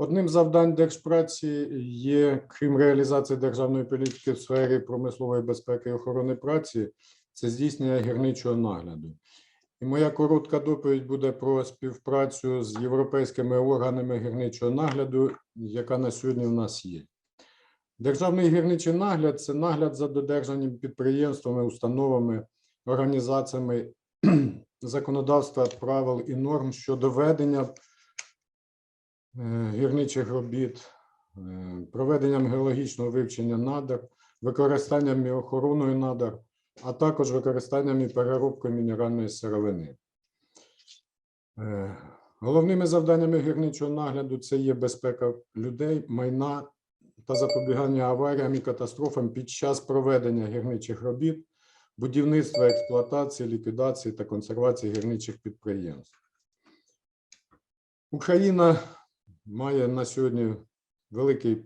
Одним з завдань Держпраці є, крім реалізації державної політики в сфері промислової безпеки і охорони праці, це здійснення гірничого нагляду. І моя коротка доповідь буде про співпрацю з європейськими органами гірничого нагляду, яка на сьогодні в нас є. Державний гірничий нагляд це нагляд за додержанням підприємствами, установами, організаціями законодавства, правил і норм щодо ведення гірничих робіт, е, проведенням геологічного вивчення надр, використанням і охороною надр, а також використанням і переробкою мінеральної сировини. Е, Головними завданнями гірничого нагляду це є безпека людей, майна та запобігання аваріям і катастрофам під час проведення гірничих робіт, будівництва, експлуатації, ліквідації та консервації гірничих підприємств. Україна має на сьогодні великий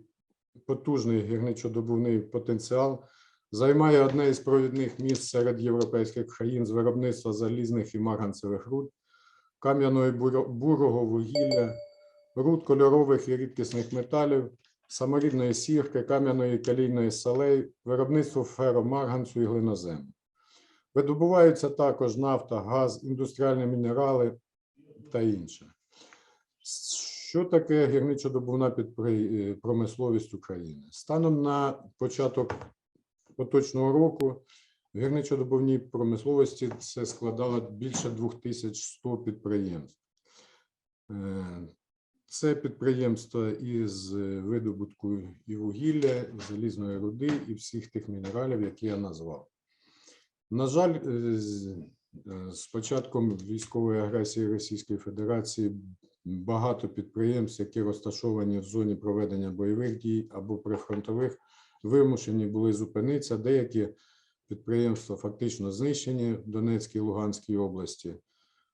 потужний гірничодобувний потенціал, займає одне із провідних місць серед європейських країн з виробництва залізних і марганцевих руд, буро- бурого вугілля, руд кольорових і рідкісних металів, саморідної сірки, кам'яної калійної солей, виробництво феромарганцю і глинозему. Видобуваються також нафта, газ, індустріальні мінерали та інше. Що таке гірничодобувна підпри- е, промисловість України? Станом на початок поточного року в гірничодобувній промисловості це складало більше 2100 підприємств. Е, Це підприємства із видобутку і вугілля, залізної руди і всіх тих мінералів, які я назвав. На жаль, е, е, з початком військової агресії Російської Федерації багато підприємств, які розташовані в зоні проведення бойових дій або прифронтових, вимушені були зупинитися. Деякі підприємства фактично знищені в Донецькій і Луганській області.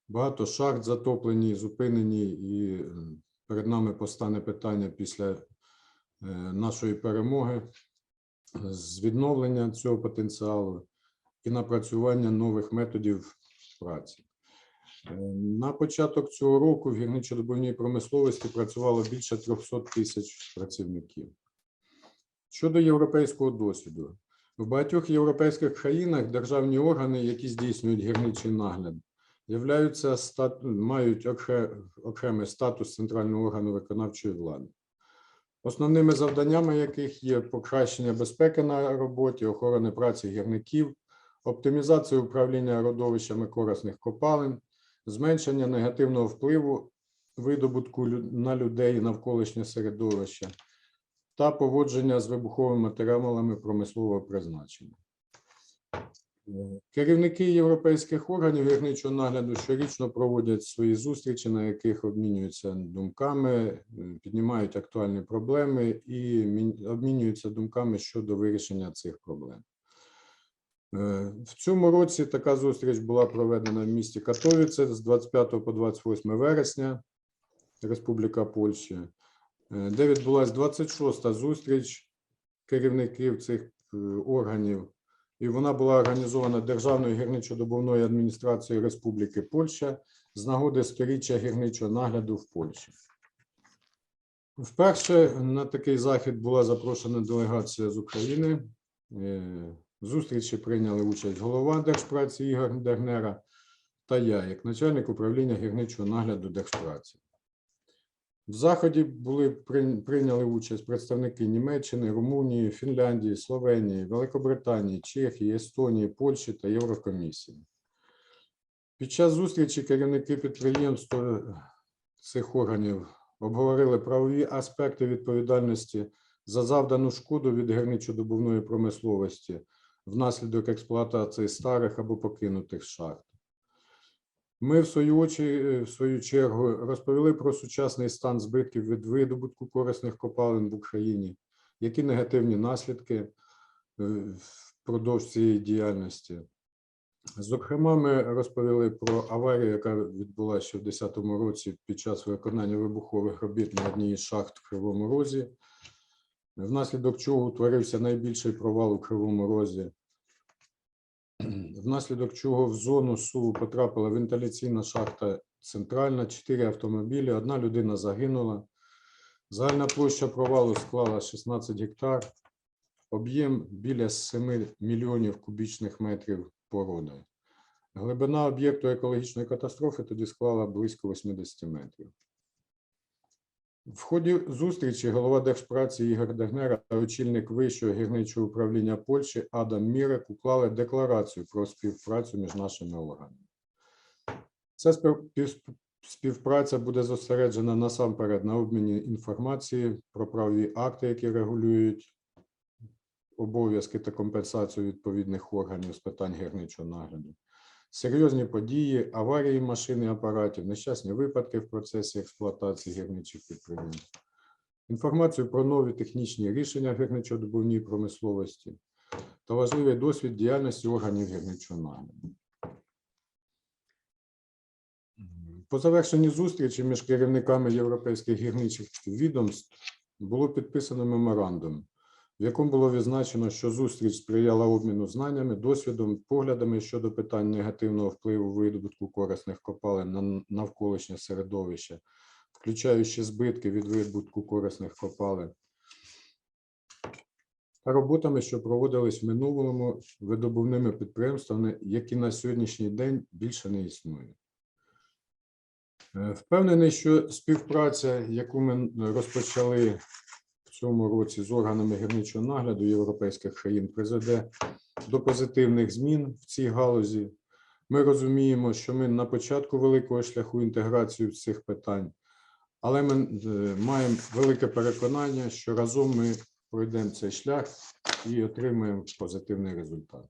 Багато шахт затоплені, зупинені, і перед нами постане питання після е, нашої перемоги з відновлення цього потенціалу і напрацювання нових методів праці. Е, На початок цього року в гірничодобувній промисловості працювало більше 300 тисяч працівників. Щодо європейського досвіду, в багатьох європейських країнах державні органи, які здійснюють гірничий нагляд, являються мають окремий статус центрального органу виконавчої влади. Основними завданнями яких є покращення безпеки на роботі, охорони праці гірників, оптимізація управління родовищами корисних копалин, зменшення негативного впливу видобутку на людей і навколишнє середовище та поводження з вибуховими матеріалами промислового призначення. Керівники європейських органів гірничого нагляду щорічно проводять свої зустрічі, на яких обмінюються думками, е, піднімають актуальні проблеми і обмінюються думками щодо вирішення цих проблем. Е, В цьому році така зустріч була проведена в місті Катовіце з 25 по 28 вересня, Республіка Польща, е, де відбулася 26-та зустріч керівників цих е, органів, і вона була організована Державною гірничо-добувною адміністрацією Республіки Польща з нагоди сторіччя гірничого нагляду в Польщі. Вперше на такий захід була запрошена делегація з України. Зустрічі прийняли участь голова Держпраці Ігор Дернера та я, як начальник управління гірничого нагляду Держпраці. В заході були прийняли участь представники Німеччини, Румунії, Фінляндії, Словенії, Великобританії, Чехії, Естонії, Польщі та Єврокомісії. Під час зустрічі керівники підприємств цих органів обговорили правові аспекти відповідальності за завдану шкоду від гірничодобувної промисловості внаслідок експлуатації старих або покинутих шахт. Ми, в свою, очі, е, в свою чергу, розповіли про сучасний стан збитків від видобутку корисних копалин в Україні, які негативні наслідки е, впродовж цієї діяльності. Зокрема, ми розповіли про аварію, яка відбулася ще в 2010 році під час виконання вибухових робіт на одній із шахт в Кривому Розі, внаслідок чого утворився найбільший провал у Кривому Розі внаслідок чого в зону СУ потрапила вентиляційна шахта центральна, чотири автомобілі, одна людина загинула. Загальна площа провалу склала 16 гектар, об'єм біля 7 мільйонів кубічних метрів породи. Глибина об'єкту екологічної катастрофи тоді склала близько 80 метрів. В ході зустрічі голова Держпраці Ігор Дегнера та очільник Вищого гірничого управління Польщі Адам Мірек уклали декларацію про співпрацю між нашими органами. Ця спів- співпраця буде зосереджена насамперед на обміні інформації про правові акти, які регулюють обов'язки та компенсацію відповідних органів з питань гірничого нагляду. Серйозні події, аварії машин і апаратів, нещасні випадки в процесі експлуатації гірничих підприємств, інформацію про нові технічні рішення гірничодобувній промисловості та важливий досвід діяльності органів гірничого нагляду. По завершенні зустрічі між керівниками європейських гірничих відомств було підписано меморандум, в якому було відзначено, що зустріч сприяла обміну знаннями, досвідом, поглядами щодо питань негативного впливу видобутку корисних копалин на навколишнє середовище, включаючи збитки від видобутку корисних копалин, та роботами, що проводились в минулому видобувними підприємствами, які на сьогоднішній день більше не існують. Е, Впевнений, що співпраця, яку ми розпочали цьому році з органами гірничого нагляду європейських країн, призведе до позитивних змін в цій галузі. Ми розуміємо, що ми на початку великого шляху інтеграції цих питань, але ми е, маємо велике переконання, що разом ми пройдемо цей шлях і отримаємо позитивний результат.